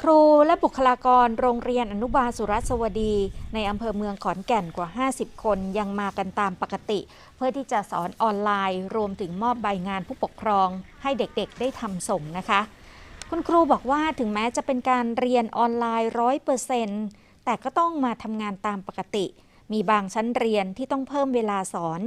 ครูและบุคลากรโรงเรียนอนุบาลสุรสวดี ในอำเภอเมืองขอนแก่นกว่า 50 คนยังมากันตามปกติ เพื่อที่จะสอนออนไลน์ รวมถึงมอบใบงานผู้ปกครอง ให้เด็กๆได้ทำส่งนะคะ คุณครูบอกว่าถึงแม้จะเป็นการเรียนออนไลน์ร้อยเปอร์เซ็นต์แต่ก็ต้องมาทำงานตามปกติ มีบางชั้นเรียนที่ต้องเพิ่มเวลาสอน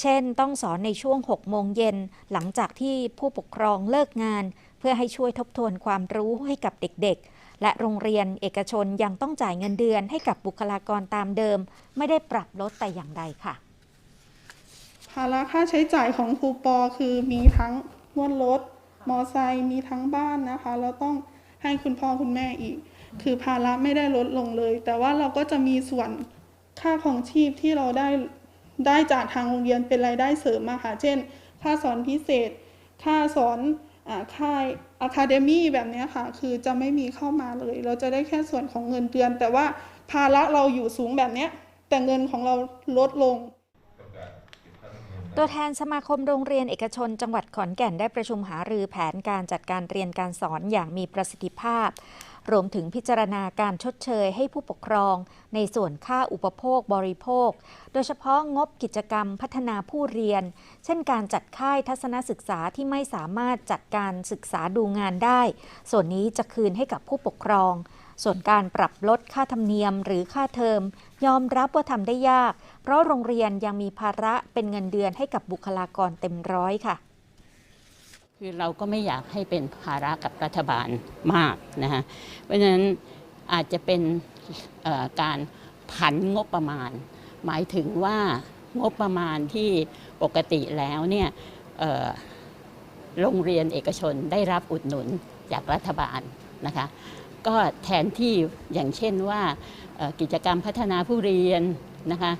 เช่น ต้องสอนในช่วง 6 โมงเย็น หลังจากที่ผู้ปกครองเลิกงาน เพื่อให้ช่วยทบทวนความรู้ให้กับเด็กๆ และโรงเรียนเอกชนยังต้องจ่ายเงินเดือนให้กับบุคลากรตามเดิม ไม่ได้ปรับลดแต่อย่างใดค่ะภาระค่าใช้จ่ายของครูปอคือมีทั้งงวดรถ มอไซค์มีทั้งบ้านนะคะเราต้องให้คุณพ่อคุณแม่อีก คือภาระไม่ได้ลดลงเลย แต่ว่าเราก็จะมีส่วน ค่าของชีพที่เราได้ได้จากทางโรงเรียนเป็นรายได้เสริมมาค่ะ เช่น ค่าสอนพิเศษ ค่าสอนอค่ายอะคาเดมี่แบบนี้ค่ะ คือจะไม่มีเข้ามาเลย เราจะได้แค่ส่วนของเงินเดือน แต่ว่าภาระเราอยู่สูงแบบนี้แต่เงินของเราลดลง ตัวแทนสมาคมโรงเรียนเอกชนจังหวัดขอนแก่นได้ประชุมหารือแผนการจัดการเรียนการสอนอย่างมีประสิทธิภาพ รวมถึงพิจารณาการชดเชยให้ผู้ปกครอง ในส่วนค่าอุปโภคบริโภค โดยเฉพาะงบกิจกรรมพัฒนาผู้เรียน เช่นการจัดค่ายทัศนศึกษาที่ไม่สามารถจัดการศึกษาดูงานได้ ส่วนนี้จะคืนให้กับผู้ปกครอง ส่วนการปรับลดค่าธรรมเนียมหรือค่าเทอม ยอมรับว่าทำได้ยาก เพราะโรงเรียนยังมีภาระเป็นเงินเดือนให้กับบุคลากรเต็มร้อยค่ะ คือเราก็ไม่อยากให้เป็นภาระกับรัฐบาลมากนะฮะเพราะฉะนั้นอาจจะเป็นการผันงบประมาณ หมายถึงว่างบประมาณที่ปกติแล้วเนี่ยโรงเรียนเอกชนได้รับอุดหนุนจากรัฐบาลนะคะ ก็แทนที่อย่างเช่นว่ากิจกรรมพัฒนาผู้เรียนนะคะ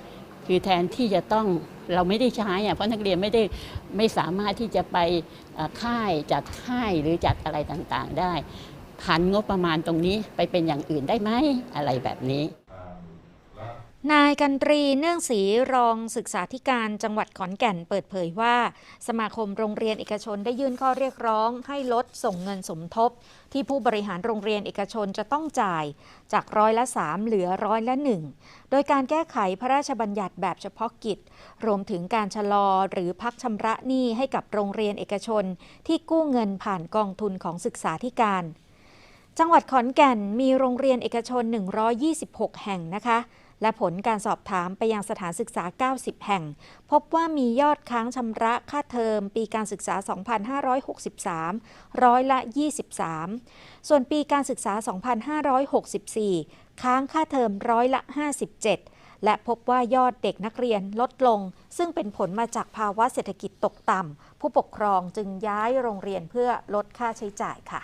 คือแทนที่จะต้องเราไม่ได้ใช้เพราะนักเรียนไม่ได้ไม่สามารถที่จะไปค่ายจัดค่ายหรือจัดอะไรต่างๆได้ผันงบประมาณตรงนี้ไปเป็นอย่างอื่นได้ไหมอะไรแบบนี้ นายกันตรีเนื่องศรีรองศึกษาธิการจังหวัดขอนแก่นเปิดเผยว่า สมาคมโรงเรียนเอกชนได้ยื่นข้อเรียกร้องให้ลดส่งเงินสมทบ ที่ผู้บริหารโรงเรียนเอกชนจะต้องจ่ายจากร้อยละ3เหลือร้อยละ1โดยการแก้ไขพระราชบัญญัติแบบเฉพาะกิจ รวมถึงการชะลอหรือพักชำระหนี้ให้กับโรงเรียนเอกชน ที่กู้เงินผ่านกองทุนของศึกษาธิการ จังหวัดขอนแก่นมีโรงเรียนเอกชน 126 แห่งนะคะ และผลการสอบถามไปยังสถานศึกษา 90 แห่ง พบว่ามียอดค้างชำระค่าเทอมปีการศึกษา 2563 ร้อยละ 23 ส่วนปีการศึกษา 2564 ค้างค่าเทอมร้อยละ 57 และพบว่ายอดเด็กนักเรียนลดลง ซึ่งเป็นผลมาจากภาวะเศรษฐกิจตกต่ำผู้ปกครองจึงย้ายโรงเรียนเพื่อลดค่าใช้จ่ายค่ะ